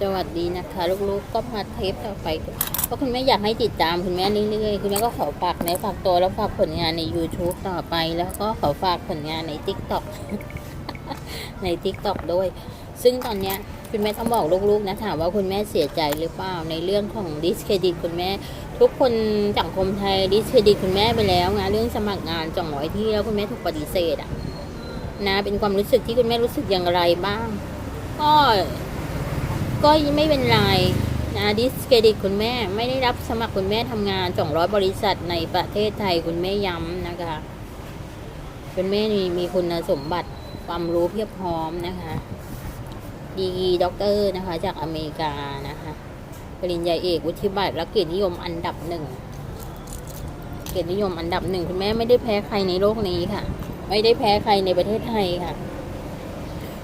สวัสดีนะคะ ลูกๆก็มาเทปต่อไปเพราะคุณแม่อยากให้ติดตามคุณแม่เรื่อยๆคุณแม่ก็ขอฝากในฝากตัวแล้วฝากผลงานใน YouTube ต่อไปแล้วก็ขอฝากผลงานใน TikTok ใน TikTok ด้วย ซึ่งตอนเนี้ยคุณแม่ต้องบอกลูกๆนะถามว่าคุณแม่เสียใจหรือเปล่าในเรื่องของดิสเครดิตคุณแม่ ทุกคนสังคมไทยดิสเครดิตคุณแม่ไปแล้วนะเรื่องสมัครงานจองร้อยที่แล้วคุณแม่ถูกปฏิเสธอะนะเป็นความรู้สึกที่คุณแม่รู้สึกอย่างไรบ้างก็ ก็ไม่เป็นไรนะดิสเครดิตคุณแม่ไม่ได้รับสมัครคุณแม่ทำงานสองร้อยบริษัทในประเทศไทยคุณแม่ย้ำนะคะ คุณแม่มีมีคุณสมบัติความรู้เพียบพร้อมนะคะดีด็อกเตอร์นะคะ จากอเมริกานะคะปริญญาเอกวุฒิบัตรและเกียรตินิยมอันดับหนึ่งเกียรตินิยมอันดับหนึ่งคุณแม่ไม่ได้แพ้ใครในโลกนี้ค่ะ ไม่ได้แพ้ใครในประเทศไทยค่ะ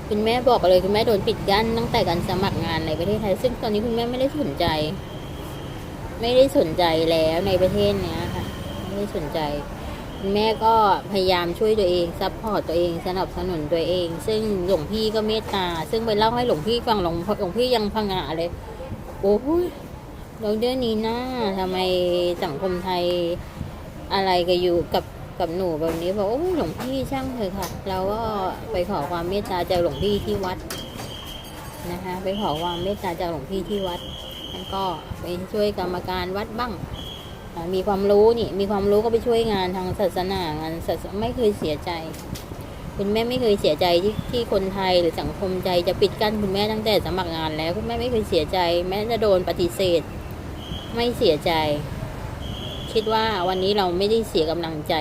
คุณแม่บอกเลยคุณแม่โดนปิดกั้นตั้งแต่การสมัครงานในประเทศไทย ซึ่งตอนนี้คุณแม่ไม่ได้สนใจ ไม่ได้สนใจแล้วในประเทศเนี้ยค่ะไม่ได้สนใจ คุณแม่ก็พยายามช่วยตัวเองซัพพอร์ตตัวเองสนับสนุนตัวเอง ซึ่งหลวงพี่ก็เมตตา ซึ่งไปเล่าให้หลวงพี่ฟังหลวงหลวงพี่ยังพังงะเลย โอ้ยเราเดือนนี้นะทำไมสังคมไทยอะไรก็อยู่กับ กับหนูแบบนี้บอกโอ้หลวงพี่ช่างเถอะค่ะ เราก็ไปขอความเมตตาจากหลวงพี่ที่วัดนะคะ ไปขอความเมตตาจากหลวงพี่ที่วัดแล้วก็ไปช่วยกรรมการวัดบ้างมีความรู้นี่ มีความรู้ก็ไปช่วยงานทางศาสนางานศาสไม่เคยเสียใจ คุณแม่ไม่เคยเสียใจที่ที่คนไทยหรือสังคมใจจะปิดกั้นคุณแม่ตั้งแต่สมัครงานแล้ว คุณแม่ไม่เคยเสียใจ แม้จะโดนปฏิเสธ ไม่เสียใจ คิดว่าวันนี้เราไม่ได้เสียกำลังใจ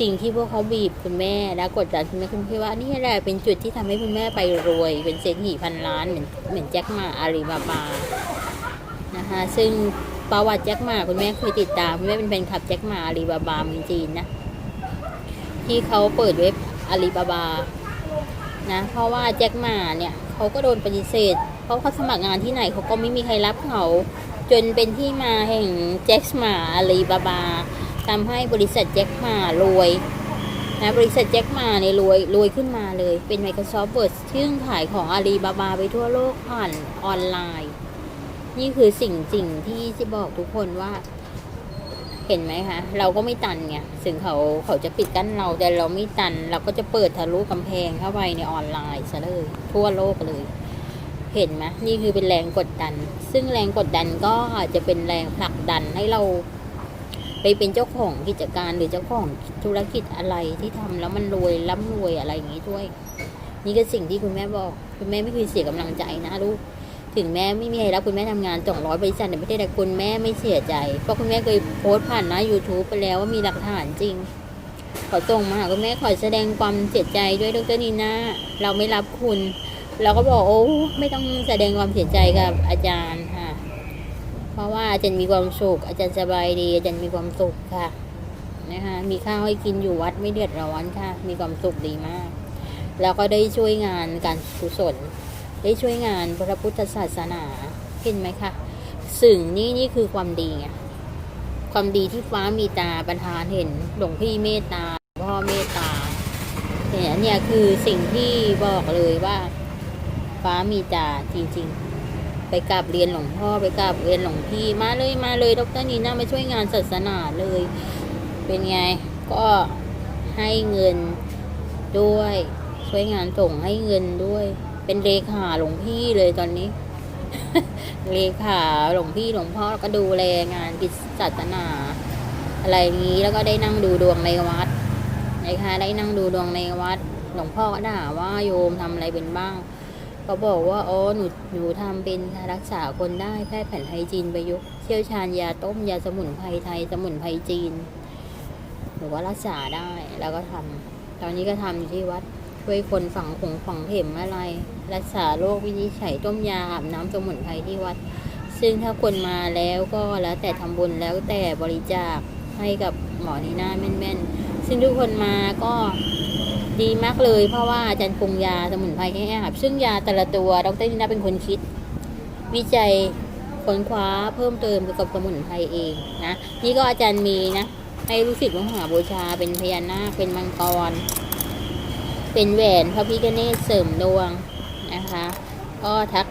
สิ่งที่พวกเขาบีบคุณแม่และกดดันคุณแม่คุณคิดว่านี่แหละเป็นจุดที่ทำให้คุณแม่ไปรวย เป็นเศรษฐีพันล้านเหมือนเหมือนแจ็คหมาอาลีบาบานะคะซึ่งประวัติแจ็คหมาคุณแม่เคยติดตามคุณแม่เป็นแฟนคลับแจ็คหมาอาลีบาบาเมืองจีนนะที่เขาเปิดเว็บอาลีบาบานะเพราะว่าแจ็คหมาเนี่ยเขาก็โดนปฏิเสธ เพราะเขาสมัครงานที่ไหนเขาก็ไม่มีใครรับเขา จนเป็นที่มาแห่งแจ็คหมาอาลีบาบาทำให้บริษัทแจ็คหมารวยนะบริษัทแจ็คหมาเนี่ยรวยรวยขึ้นมาเลย เป็น Microsoft Word ซึ่งขายของอาลีบาบาไปทั่วโลกผ่านออนไลน์ นี่คือสิ่งสิ่งที่จะบอกทุกคนว่า เห็นไหมคะเราก็ไม่ตันไงถึงเขาเขาจะปิดกั้นเราแต่เราไม่ตัน เราก็จะเปิดทะลุกำแพงเข้าไปในออนไลน์ซะเลยทั่วโลกเลย เห็นไหมนี่คือเป็นแรงกดดัน ซึ่งแรงกดดันก็อาจจะเป็นแรงผลักดันให้เรา ไปเป็นเจ้าของกิจการหรือเจ้าของธุรกิจอะไรที่ทำแล้วมันรวยร่ำรวยอะไรอย่างนี้ด้วย นี่ก็สิ่งที่คุณแม่บอก คุณแม่ไม่เคยเสียกำลังใจนะลูกถึงแม่ไม่มีใครรับคุณแม่ทำงานจ่องร้อยบริษัทในประเทศแต่คุณแม่ไม่เสียใจ เพราะคุณแม่เคยโพสต์ผ่านหน้า YouTube ไปแล้วว่ามีหลักฐานจริง ขอส่งมาหาคุณแม่ขอแสดงความเสียใจด้วยดรนีน่าเราไม่รับคุณ เราก็บอกโอ้ไม่ต้องแสดงความเสียใจกับอาจารย์ค่ะ เพราะว่าอาจารย์มีความสุข อาจารย์สบายดี อาจารย์มีความสุขค่ะนะคะมีข้าวให้กินอยู่วัดไม่เดือดร้อนค่ะ มีความสุขดีมาก แล้วก็ได้ช่วยงานการกุศล ได้ช่วยงานพระพุทธศาสนาเห็นไหมคะสิ่งนี้นี่คือความดีไงความดีที่ฟ้ามีตาประทานเห็นหลวงพี่เมตตาพ่อเมตตาเนี่ยเนี่ยคือสิ่งที่บอกเลยว่า ฟ้ามีตาจริง ๆ ไปกราบเรียนหลวงพ่อไปกราบเรียนหลวงพี่มาเลยมาเลยดรนีน่ามาช่วยงานศาสนาเลย เป็นไงก็ให้เงินด้วย ช่วยงานส่งให้เงินด้วย เป็นเลขาหลวงพี่เลยตอนนี้ เลขาหลวงพี่หลวงพ่อก็ดูแลงานกิจศาสนา อะไรนี้แล้วก็ได้นั่งดูดวงในวัดนะคะได้นั่งดูดวงในวัด หลวงพ่อก็ด่าว่าโยมทำอะไรเป็นบ้าง ก็บอกว่าอ๋อหนูหนูทำเป็นรักษาคนได้แพทย์แผนไทยจีนประยุกต์เชี่ยวชาญยาต้มยาสมุนไพรไทย สมุนไพรจีนหรือว่ารักษาได้แล้วก็ทำตอนนี้ก็ทำอยู่ที่วัดช่วยคนฝังผงฝังเข็มอะไร รักษาโรควินิจฉัยต้มยาอาบน้ำสมุนไพรที่วัด ซึ่งถ้าคนมาแล้วก็แล้วแต่ทำบุญแล้วแต่บริจาคให้กับหมอนีน่าแม่นๆ ซึ่งทุกคนมาก็ ดีมากเลยเพราะว่าอาจารย์ปรุงยาสมุนไพรให้อาบซึ่งยาแต่ละตัวดรนีน่าเป็นคนคิด วิจัยค้นคว้าเพิ่มเติมเกี่ยวกับสมุนไพรเองนะนี่ก็อาจารย์มีนะให้ลูกศิษย์ลูกหาบูชาเป็นพญานาคเป็นมังกร เป็นแหวนพระพิฆเนศเสริมดวงนะคะ ก็ทัก